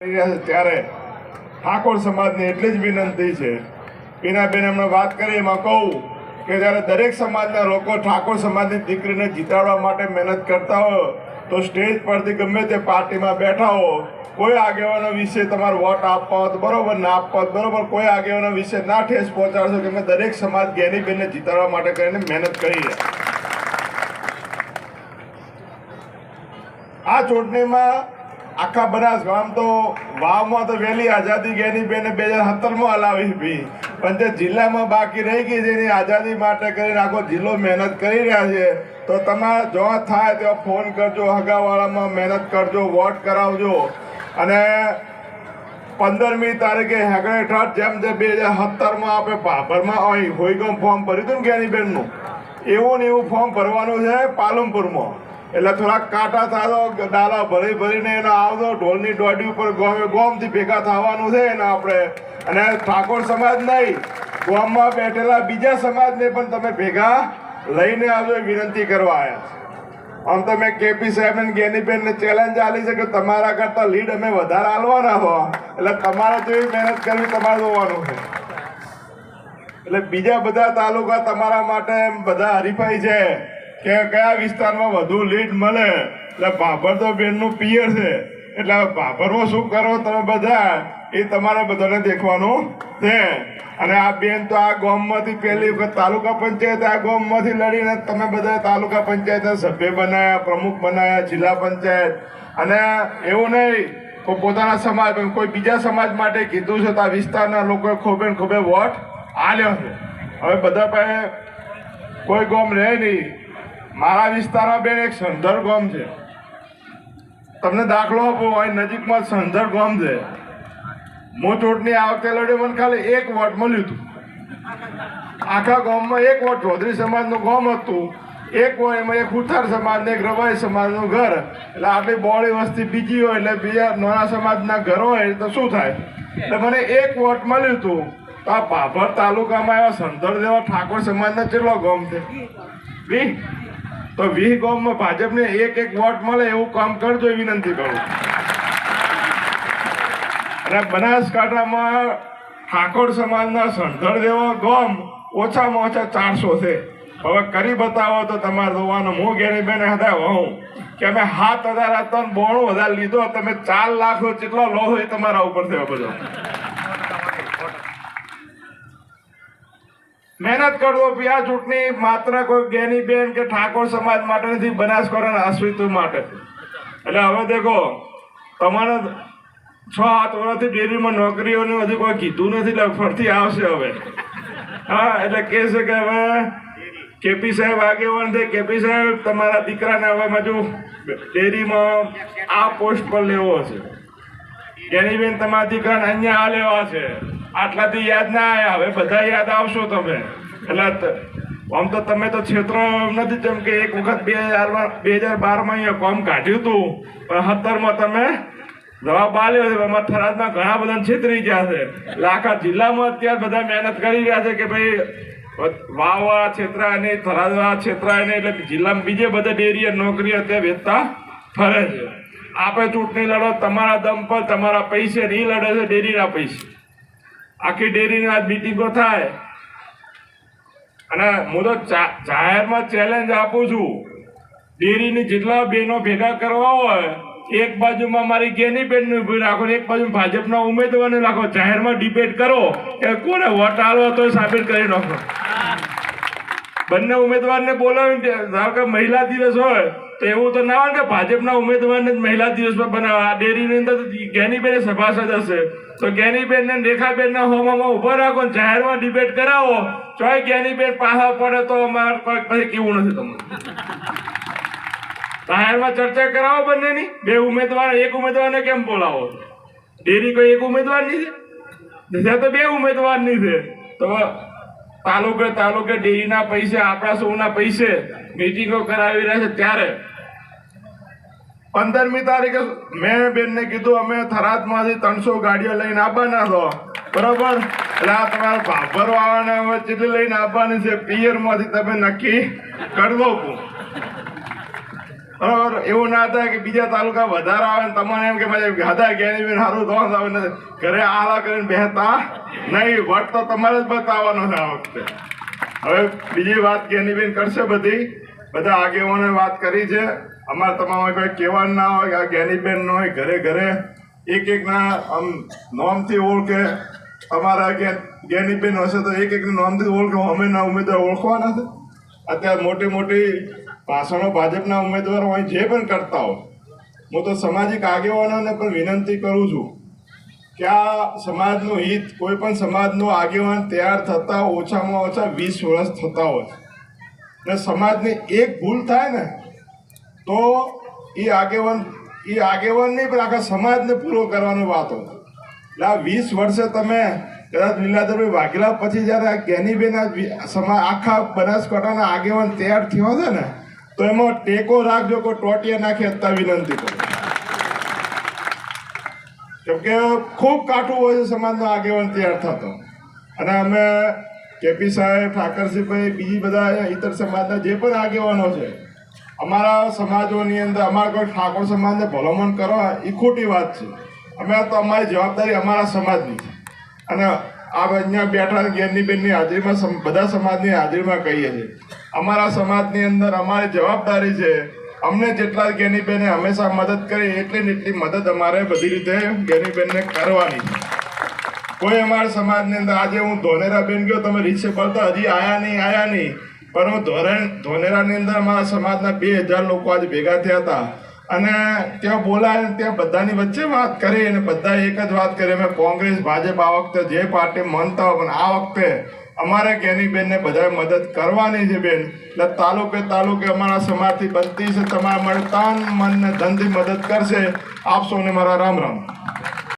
ત્યારે ઠાકોર સમાજને એટલી જ વિનંતી છે. પીનાબેન એમણે વાત કરી, એમાં કહું કે જ્યારે દરેક સમાજના લોકો ઠાકોર સમાજની દીકરીને જીતાડવા માટે મહેનત કરતા હોય, તો સ્ટેજ પરથી ગમે તે પાર્ટીમાં બેઠા હો, કોઈ આગેવાનો વિશે તમારો વોટ આપવા હોત બરોબર ના આપવા બરોબર, કોઈ આગેવાનો વિશે ના ઠેસ પહોંચાડશો કે મેં દરેક સમાજ જ્ઞાનીબેનને જીતાડવા માટે કરીને મહેનત કરી આ ચૂંટણીમાં આખા બનાસ ગામ તો વાવમાં તો વહેલી આઝાદી ગેની બેને બે હજાર સત્તરમાં હલાવી હતી. પણ જે જિલ્લામાં બાકી રહી ગઈ છે એની આઝાદી માટે કરીને આખો જિલ્લો મહેનત કરી રહ્યા છે. તો તમારે જો થાય તો ફોન કરજો હગાવાળામાં મહેનત કરજો, વોટ કરાવજો. અને પંદરમી તારીખે હેગડે ઠઠ જેમ જે બે હજાર સત્તરમાં આપણે ભાભરમાં અહીં હોઈગમ ફોર્મ ભર્યું હતું ને જ્ઞાનીબેનનું એવું ને એવું ફોર્મ ભરવાનું છે પાલનપુરમાં. એટલે થોડાક કાંટા થાતો ડાલા ભરી ભરીને એનો આવતો ઢોલની દોડી ઉપર ગોમે ગોમથી ભેગા થવાનું છે એને આપણે. અને ઠાકોર સમાજ નહીં, ગોમમાં બેઠેલા બીજા સમાજને પણ તમે ભેગા લઈને આવજો વિનંતી કરવા આવ્યા છે. આમ તો મેં કેપી સાહેબ અને ગેનીબેનને ચેલેન્જ આલી છે કે તમારા કરતા લીડ અમે વધારે આલવાના હો. એટલે તમારે એવી મહેનત કરવી, તમારે જોવાનું છે. એટલે બીજા બધા તાલુકા તમારા માટે બધા હરીફાઈ છે. કે કયા વિસ્તારમાં વધુ લીડ મળે? એટલે ભાભર તો બેનનું પિયર છે. એટલે ભાભરમાં શું કરો તમે બધા? એ તમારે બધાને દેખવાનું છે. અને આ બેન તો આ ગામમાંથી પહેલી વખત તાલુકા પંચાયત આ ગામમાંથી લડીને તમે બધા તાલુકા પંચાયતના સભ્ય બનાવ્યા પ્રમુખ બનાવ્યા જિલ્લા પંચાયત. અને એવું નહીં કોઈ પોતાના સમાજ, કોઈ બીજા સમાજ માટે કીધું છે તો આ વિસ્તારના લોકોએ ખોબે ખૂબે વોટ આલ્યો છે. હવે બધા પાસે કોઈ ગામ રહે નહીં. મારા વિસ્તારમાં બેન એક સંધર ગોમ છે. તમને દાખલો આપો, અહીં નજીકમાં સંધર ગોમ છે. હું ચૂંટણી આ વખતે મને ખાલી એક વોટ મળ્યું હતું. આખા ગામમાં એક વોટ ચૌધરી સમાજનું ગામ હતું. એક હોય એમાં એક ઉથાર સમાજ ને એક રવાઈ સમાજનું ઘર. એટલે આટલી બોળી વસ્તી બીજી હોય, એટલે બીજા નાના સમાજના ઘર હોય, તો શું થાય? એટલે મને એક વોટ મળ્યું હતું. તો આ ભાભર તાલુકામાં એવા સંધર જેવા ઠાકોર સમાજના કેટલો ગામ છે? વી? તો વી ગામમાં ભાજપને એક એક વોટ મળે એવું કામ કરજો એ વિનંતી કરું અને બનાસકાંઠામાં ઠાકોર સમાજના સણધર જેવો ગામ ઓછામાં ઓછા ચારસો છે. હવે કરી બતાવો તો તમારે જોવાનું હું ઘેરી બેને હતા હું કે અમે સાત હજાર હતા બોણું હજાર લીધો, તમે ચાર લાખ જેટલો લો એ તમારા ઉપર થયો બધો. મહેનત કરવો પ્યા ચૂંટણી માત્ર કોઈ જ્ઞાની બેન કે ઠાકોર સમાજ માટે નથી, બનાસકાંઠાના અસ્તિત્વ માટે. એટલે હવે દેખો, તમારે છ સાત વર્ષથી ડેરીમાં નોકરીઓનું હજી કોઈ કીધું નથી, એટલે ફરતી આવશે હવે. હા, એટલે કહે છે કે હવે કેપી સાહેબ આગેવાન છે. કેપી સાહેબ, તમારા દીકરાને હવે હજુ ડેરીમાં આ પોસ્ટ પર લેવો છે. એની બેન તમારા દીકરાને અહીંયા આ લેવા છે. આટલાથી યાદ ના આવ્યા હવે બધા યાદ આવશો તમે. એટલે ત- આમ તો તમે તો ક્ષેત્ર નથી જેમ કે એક વખત બે હજારમાં બે હજાર બારમાં અહીંયા કોમ કાઢ્યું હતું. પણ સત્તરમાં તમે જવાબ આલ્યો છે. એમાં થરાદમાં ઘણા બધા છેતરી ગયા છે. એટલે આખા જિલ્લામાં અત્યારે બધા મહેનત કરી રહ્યા છે કે ભાઈ વાવા છેતરાય નહીં થરાદવા છેતરાય નહીં એટલે જિલ્લામાં બીજે બધા ડેરી નોકરી અત્યારે વેચતા ફરે છે. આપણે ચૂંટણી લડો, તમારા દમ પર તમારા પૈસે નહીં લડે છે ડેરીના પૈસે. આખી ડેરીની આજ મિટિંગો થાય. અને હું તો જાહેરમાં ચેલેન્જ આપું છું. ડેરીની જેટલા બહેનો ભેગા કરવા હોય, એક બાજુમાં મારી ગેની બેન ઊભી રાખો એક બાજુ ભાજપના ઉમેદવારને રાખો. જાહેરમાં ડિબેટ કરો કે કોને વોટ આલવો તો સાબિત કરી નાખો. બંને ઉમેદવારને બોલાવીને, ધારો કે મહિલા દિવસ હોય તો એવું તો ના હોય કે ભાજપના ઉમેદવારને મહિલા દિવસમાં બનાવવા ડેરીની અંદર જ્ઞાનીબેન સભાસદ હશે તો જ્ઞાનીબેન ને રેખાબેન ના હોમામાં ઊભા રાખો જાહેરમાં ડિબેટ કરાવો. ચોય જ્ઞાનીબેન પાછા પડે તો અમારે પછી કેવું નથી તમને. જાહેરમાં ચર્ચા કરાવો બંનેની. બે ઉમેદવાર, એક ઉમેદવારને કેમ બોલાવો? ડેરી કોઈ એક ઉમેદવારની છે? તો બે ઉમેદવારની છે. તો તાલુકે તાલુકે ડેરીના પૈસે, આપણા સૌના પૈસે મિટિંગો કરાવી રહ્યા છે ત્યારે. પંદરમી તારીખે મેં બેનને કીધું, અમે થરાદમાંથી ત્રણસો ગાડીઓ લઈને આવવાના છો. બરાબર? એટલે આ તમારા ભાભરો આવવાના હવે ચીટલી લઈને આવવાની છે. પિયરમાંથી તમે નક્કી કરી દો. બરાબર એવું ના થાય કે બીજા તાલુકા વધારે આવે ને તમને એમ કે મારે ગાધા ગેની બેન સારું તો આવે ને. ઘરે આલા કરીને બેહતા નહીં, વટ તો તમારે જ બતાવવાનો છે આ વખતે. હવે બીજી વાત જ્ઞાનીબેન કરશે બધી. બધા આગેવાનોએ વાત કરી છે. અમારે તમારે કોઈ કહેવાનું ના હોય આ જ્ઞાનીબેન નો હોય ઘરે ઘરે. એક એકના આમ નોમથી ઓળખે. અમારા ગેની જ્ઞાનીબેન હશે તો એક એકની નોમથી ઓળખે. અમે ના ઉમેદવાર ઓળખવાના છે. અત્યારે મોટી મોટી ભાષણો ભાજપના ઉમેદવારો હોય, જે પણ કરતા હોય, હું તો સામાજિક આગેવાનોને પણ વિનંતી કરું છું કે આ સમાજનું હિત, કોઈ પણ સમાજનો આગેવાન તૈયાર થતા ઓછામાં ઓછા વીસ વર્ષ થતા હોય. ને સમાજની એક ભૂલ થાય ને, તો એ આગેવાન એ આગેવાન નહીં, પણ આખા સમાજને પૂરો કરવાની વાત હોય. એટલે આ વીસ વર્ષે તમે કદાચ લીલાધરભાઈ વાઘેલા પછી જ્યારે આ જ્ઞાનીબેન સમાજ આખા બનાસકાંઠાના આગેવાન તૈયાર થયો છે ને તો એમાં ટેકો રાખજો કોઈ ટોટિયા નાખે અત્યારે વિનંતી કરું. કેમકે ખૂબ કાઠું હોય છે સમાજનો આગેવાન તૈયાર થતો. અને અમે કેપી સાહેબ, ઠાકરસિંહભાઈ, બીજી બધા ઇતર સમાજના જે પણ આગેવાનો છે, અમારા સમાજોની અંદર અમારા કોઈ ઠાકોર સમાજને ભલામણ કરવા એ ખોટી વાત છે. અમે તો અમારી જવાબદારી અમારા સમાજની છે. અને આ અહીંયા બેઠા ગેરની બેનની હાજરીમાં બધા સમાજની હાજરીમાં કહીએ છીએ. અમારા સમાજની અંદર અમારી જવાબદારી છે. અમને જેટલા જ્ઞાનીબેને હંમેશા મદદ કરી, એટલી ને એટલી મદદ અમારે બધી રીતે જ્ઞાનીબેનને કરવાની. કોઈ અમારા સમાજની અંદર, આજે હું ધોનેરાબેન ગયો, તમે રીક્ષે પડતા હજી આયા નહીં આયા નહીં. પણ હું ધોરણ, ધોનેરાની અંદર અમારા સમાજના બે હજાર લોકો આજે ભેગા થયા હતા. અને ત્યાં બોલાય ત્યાં બધાની વચ્ચે વાત કરી અને બધા એક જ વાત કરી. અમે કોંગ્રેસ, ભાજપ આ વખતે જે પાર્ટી માનતા હોય પણ આ વખતે અમારે જ્ઞાનીબેનને બધાએ મદદ કરવાની છે બેન. એટલે તાલુકે તાલુકે અમારા સમાજથી બનતી છે, તમારા મળે મનને મન ધનથી મદદ કરશે. આપશો ને મારા રામ રામ.